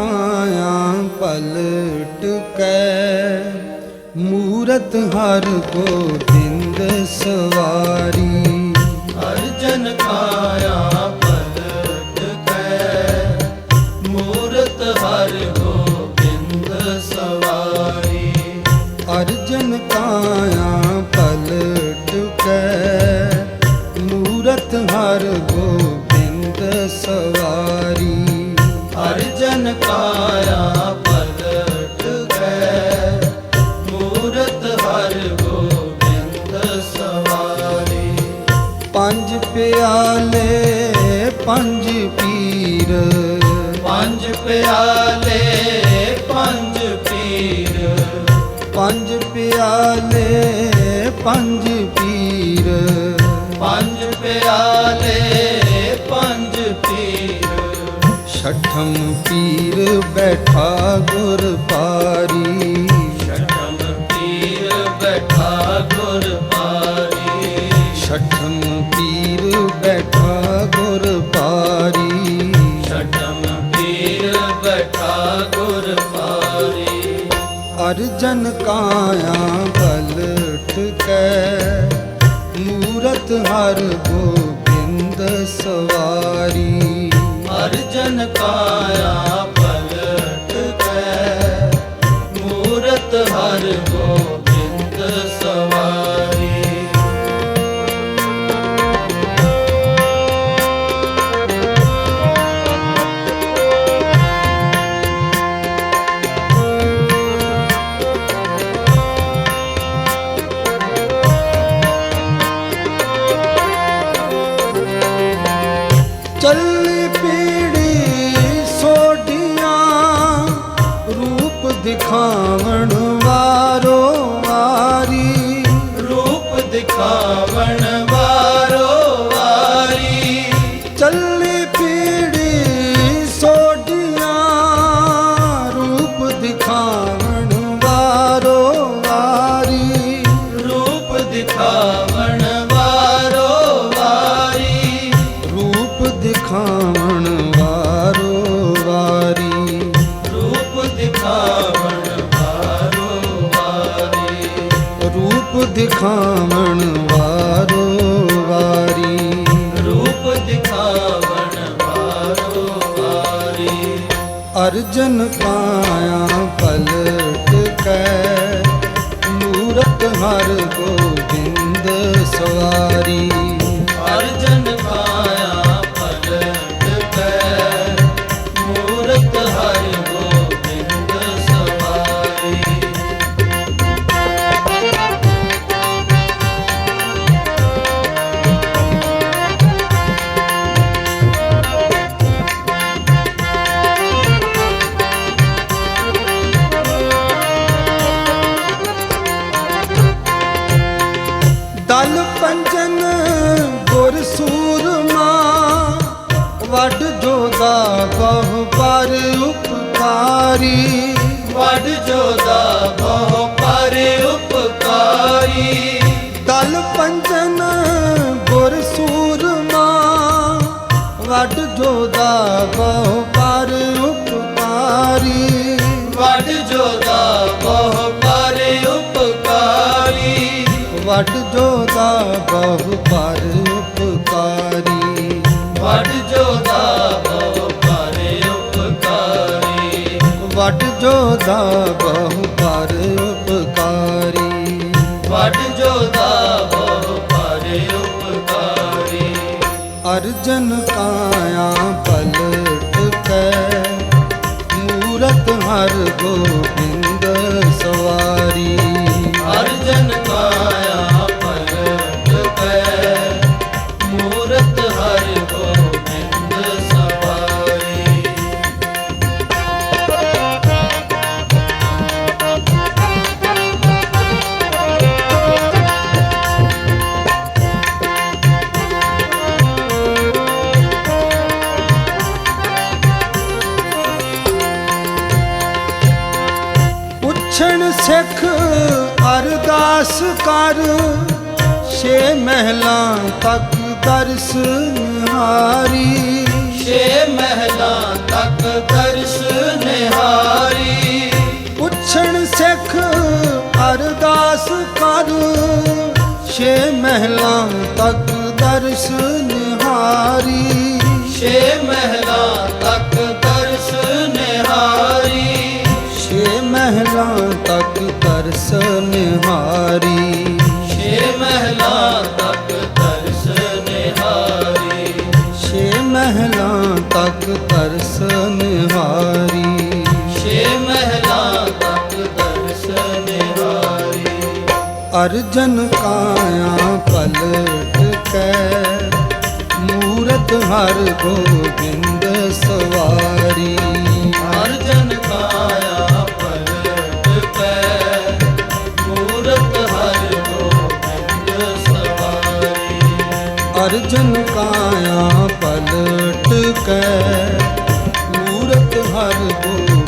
ਕਾਇਆ ਪਲਟ ਕੈ। ਮੂਰਤ ਹਰ ਗੋਬਿੰਦ ਸਵਾਰੀ। ਅਰਜਨ ਕਾਇਆ ਪਲਟ ਕੈ। ਮੂਰਤ ਹਰ ਗੋਬਿੰਦ ਸਵਾਰੀ। ਅਰਜਨ ਕਾਇਆ ਪਲਟ ਕੈ। ਮੂਰਤ ਹਰ ਗੋਬਿੰਦ ਸਵਾਰੀ। ਕਾਇਆ ਪਲਟ ਕੈ ਮੂਰਤ ਹਰ ਗੋਬਿੰਦ ਸਵਾਰੀ। ਪੰਜ ਪਿਆਲੇ ਪੰਜ ਪੀਰ। ਪੰਜ ਪਿਆਲੇ ਪੰਜ ਪੀਰ। ਪੰਜ ਪਿਆਲੇ ਛਠਮ ਪੀਰ ਬੈਠਾ ਗੁਰ ਪਾਰੀ। ਛਟਮ ਪੀਰ ਬੈਠਾ ਗੁਰ ਪਾਰੀ। ਛਠਮ ਪੀਰ ਬੈਠਾ ਗੁਰ ਪਾਰੀ। ਛਟਮ ਪੀਰ ਬੈਠਾ ਗੁਰ ਪਾਰੀ। ਅਰਜਨ ਕਾਇਆ ਪਲਟ ਕੈ ਮੂਰਤ ਹਰ ਗੋਬਿੰਦ ਸਵਾਰੀ ਅਰਜਨ ਕਾਇਆ ਪਲਟ ਕੈ ਮੂਰਤ ਹਰ ਗੋਬਿੰਦ ਸਵਾਰ। ਰੂਪ ਦਿਖਾਵਣ ਵਾਰੋ ਵਾਰੀ। ਰੂਪ ਦਿਖਾਵਣ ਵਾਰੋ ਵਾਰੀ। ਚੱਲੀ ਪੀੜੀ ਸੋਡੀਆਂ ਰੂਪ ਦਿਖਾਵਣ ਵਾਰੋ ਵਾਰੀ। ਰੂਪ ਦਿਖਾਵਣ ਰੂਪ ਦਿਖਾਵਣ ਵਾਰੋ ਵਾਰੀ। ਰੂਪ ਦਿਖਾਵਣ ਵਾਰੋ ਵਾਰੀ। ਅਰਜਨ ਕਾਇਆ ਪਲਟ ਕੈ ਮੂਰਤ ਹਰ ਗੋਬਿੰਦ ਸਵਾਰੀ। ਦਲ ਪੰਜਨ ਗੁਰ ਸੂਰਮਾ। ਵੱਡ ਜੋਦਾ ਬਹੁ ਪਰ ਉਪਕਾਰੀ। ਵਡ ਜੋਦਾ ਬਹੁ ਪਰ ਉਪਕਾਰੀ। ਦਲ ਪੰਜਨ ਗੁਰ ਸੂਰਮਾ। ਵੱਡ ਜੋਦਾ ਬਹੁ ਬਹੁ ਪਰ ਉਪਕਾਰੀ। ਵਡ ਜੋਦਾ ਬਹੁ ਪਰ ਉਪਕਾਰੀ। ਵੱਡ ਜੋਦਾ ਬਹੁ ਪਰ ਉਪਕਾਰੀ। ਵਡ ਜੋਦਾ ਬਹੁ ਪਰ ਉਪਕਾਰੀ। ਅਰਜਨ ਕਾਇਆ ਪਲਟ ਕੈ ਮੂਰਤ ਹਰ ਗੋਬਿੰਦ ਸਵਾਰੀ। ਸਿੱਖ ਅਰਦਾਸ ਕਰ ਛੇ ਮਹਿਲਾਂ ਤੱਕ ਦਰਸ ਨਿਹਾਰੀ। ਛੇ ਮਹਿਲਾ ਤੱਕ ਦਰਸ ਨਿਹਾਰੀ। ਪੁੱਛਣ ਸਿੱਖ ਅਰਦਾਸ ਕਰ ਛੇ ਮਹਿਲਾਂ ਤੱਕ ਦਰਸ ਨਿਹਾਰੀ। ਛੇ ਮਹਿਲਾ ਤੱਕ ਦਰਸ ਨਿਹਾਰੀ। ਛੇ ਮਹਿਲਾਂ ਤੱਕ ਦਰਸ ਨਿਹਾਰੀ ਛੇ ਮਹਿਲਾ ਤੱਕ ਦਰਸ ਨਿਹਾਰੀ ਛੇ ਮਹਿਲਾਂ ਤੱਕ ਦਰਸ ਨਿਹਾਰੀ ਛੇ ਮਹਿਲਾ ਤੱਕ ਦਰਸ ਨਿਹਾਰੀ ਅਰਜਨ ਕਾਇਆ ਪਲਟ ਕੈ ਮੂਰਤ ਹਰ ਗੋਬਿੰਦ ਸਵਾਰੀ। ਅਰਜਨ ਕਾਇਆ ਪਲਟ ਕੈ ਮੂਰਤ ਹਰ ਬੋ